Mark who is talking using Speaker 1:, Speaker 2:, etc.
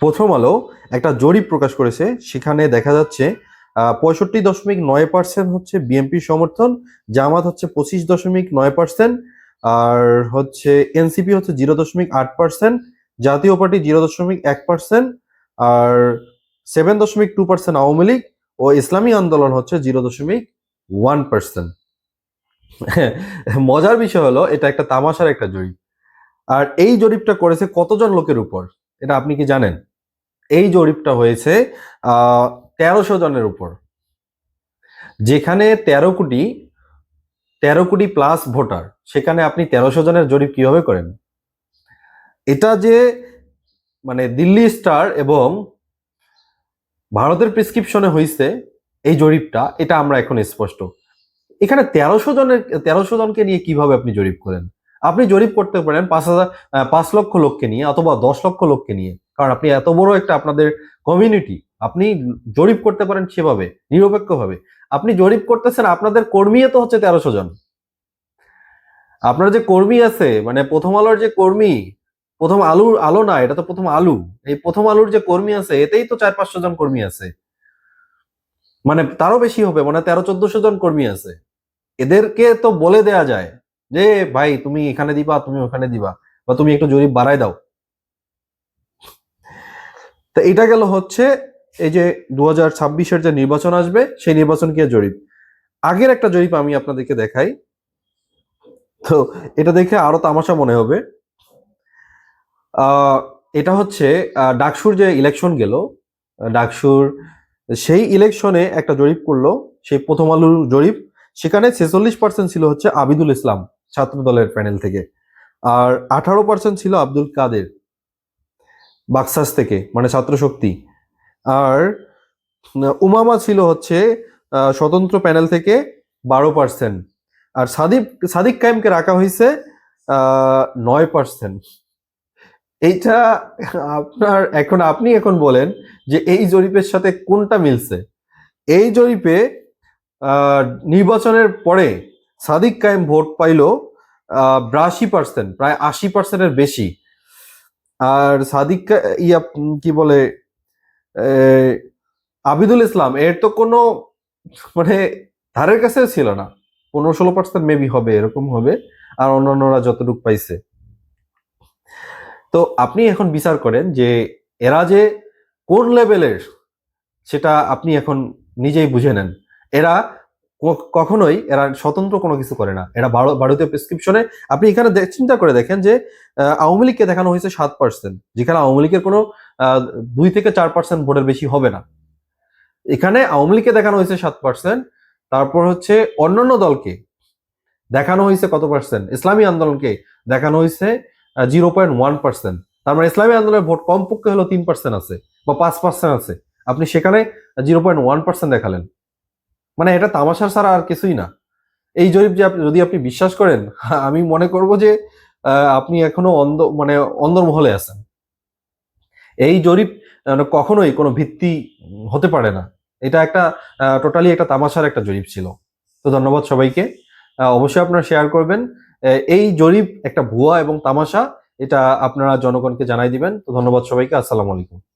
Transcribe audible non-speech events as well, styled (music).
Speaker 1: প্রথম আলো একটা জরিপ প্রকাশ করেছে। সেখানে দেখা যাচ্ছে পঁয়ষট্টি দশমিক নয় পার্সেন্ট হচ্ছে বিএনপি সমর্থন, জামাত হচ্ছে পঁচিশ দশমিক নয় পার্সেন্ট আর হচ্ছে এনসিপি হচ্ছে জিরো দশমিক আট পার্সেন্ট জাতীয় পার্টি জিরো দশমিক এক পার্সেন্ট আর সেভেন দশমিক টু পার্সেন্ট আওয়ামী লীগ ও ইসলামী আন্দোলন হচ্ছে জিরো দশমিক ওয়ান পার্সেন্ট (laughs) মজার বিষয় হলো, এটা একটা তামাশার একটা জরিপ। আর এই জরিপটা করেছে কতজন লোকের উপর? এটা আপনি কি জানেন? এই জরিপটা হয়েছে তেরোশো জনের উপর। যেখানে তেরো কোটি তেরো কোটি প্লাস ভোটার, সেখানে আপনি তেরোশো জনের জরিপ কীভাবে করেন? এটা যে মানে দিল্লি স্টার এবং ভারতের প্রেসক্রিপশনে হয়েছে এই জরিপটা, এটা আমরা এখন স্পষ্ট। এখানে তেরোশো জনের, তেরোশো জনকে নিয়ে কীভাবে আপনি জরিপ করেন? আপনি জরিপ করতে পারেন পাঁচ হাজার পাঁচ লক্ষ লোককে নিয়ে অথবা দশ লক্ষ লোককে নিয়ে। কারণ আপনি এত বড় একটা আপনাদের কমিউনিটি আপনি জরিপ করতে পারেন সেভাবে, নিরপেক্ষভাবে। আপনি জরিপ করতেছেন, আপনাদের কর্মী তো হচ্ছে তেরোশো জন। আপনার যে কর্মী আছে মানে প্রথম আলোর যে কর্মী, প্রথম আলুর, আলো না, এটা তো প্রথম আলু। এই প্রথম আলুর যে কর্মী আছে, এতেই তো চার, পাঁচশো জন কর্মী আছে। মানে তারও বেশি হবে মানে তেরো, চোদ্দশো জন কর্মী আছে। এদেরকে তো বলে দেয়া যায় যে, ভাই, তুমি এখানে দিবা, তুমি ওখানে দিবা, বা তুমি একটু জরিপ বাড়াই দাও। তো এটা গেল হচ্ছে এই যে দু হাজার ছাব্বিশের যে নির্বাচন আসবে, সেই নির্বাচন কি জরিপ। আগের একটা জরিপ আমি আপনাদেরকে দেখাই। তো এটা দেখে আরও তামাশা মনে হবে। এটা হচ্ছে ডাকসুর যে ইলেকশন গেল, ডাকসুর সেই ইলেকশনে একটা জরিপ করল, সেই প্রথম আলুর জরিপ। সেখানে ছেচল্লিশ পার্সেন্ট ছিল হচ্ছে আবিদুল ইসলাম। ছাত্র দলের প্যানেল থেকে। আর আঠারো পার্সেন্ট ছিল আব্দুল কাদের বাক্সাস থেকে মানে ছাত্র শক্তি। আর উমামা ছিল হচ্ছে স্বতন্ত্র প্যানেল থেকে বারো পার্সেন্ট আর সাদিক সাদিক কায়েমকে রাখা হয়েছে নয় পার্সেন্ট এইটা আপনার, এখন আপনি এখন বলেন যে এই জরিপের সাথে কোনটা মিলছে? এই জরিপে নির্বাচনের পরে সাদিক কায়েম ভোট পাইল বিরাশি পার্সেন্ট প্রায় আশি পার্সেন্টের বেশি। আর সাদিক ইয়া কি বলে আবিদুল ইসলাম, এর তো কোনো মানে ধারের কাছেও ছিল না। পনেরো ষোলো পার্সেন্ট মেবি হবে, এরকম হবে। আর অন্যান্যরা যতটুকু পাইছে। তো আপনি এখন বিচার করেন যে এরা যে কোন লেভেলের সেটা আপনি এখন নিজেই বুঝে নেন। এরা কখনোই এরা স্বতন্ত্র কোনো কিছু করে না। এরা ভারত- ভারতীয় প্রেসক্রিপশনে আপনি এখানে চিন্তা করে দেখেন যে আওয়ামী লীগকে দেখানো হয়েছে সাত পার্সেন্ট যেখানে আওয়ামী লীগের কোনো দুই থেকে চার পার্সেন্ট ভোটের বেশি হবে না। এখানে আওয়ামী লীগকে দেখানো হয়েছে সাত পার্সেন্ট তারপর হচ্ছে অন্যান্য দলকে দেখানো হয়েছে কত পার্সেন্ট ইসলামী আন্দোলনকে দেখানো হয়েছে জিরো পয়েন্ট ওয়ান পার্সেন্ট তার মানে ইসলামী আন্দোলনের ভোট কমপক্ষে হলো তিন পার্সেন্ট আছে বা পাঁচ পার্সেন্ট আছে। আপনি সেখানে জিরো পয়েন্ট ওয়ান পার্সেন্ট দেখালেন। মানে এটা তামাশার ছাড়া আর কিছুই না। এই জরিপ যে যদি আপনি বিশ্বাস করেন (laughs) আমি মনে করব যে আপনি এখনও অন্ধ মানে অন্দরমহলে আছেন। এই জরিপ আহ, কখনোই কোনো ভিত্তি হতে পারে না। এটা একটা টোটালি একটা তামাশার একটা জরিপ ছিল। তো ধন্যবাদ সবাইকে। অবশ্যই আপনারা শেয়ার করবেন। এই জরিপ একটা ভুয়া এবং তামাশা এটা আপনারা জনগণকে জানাই দিবেন। তো ধন্যবাদ সবাইকে। আসসালামু আলাইকুম।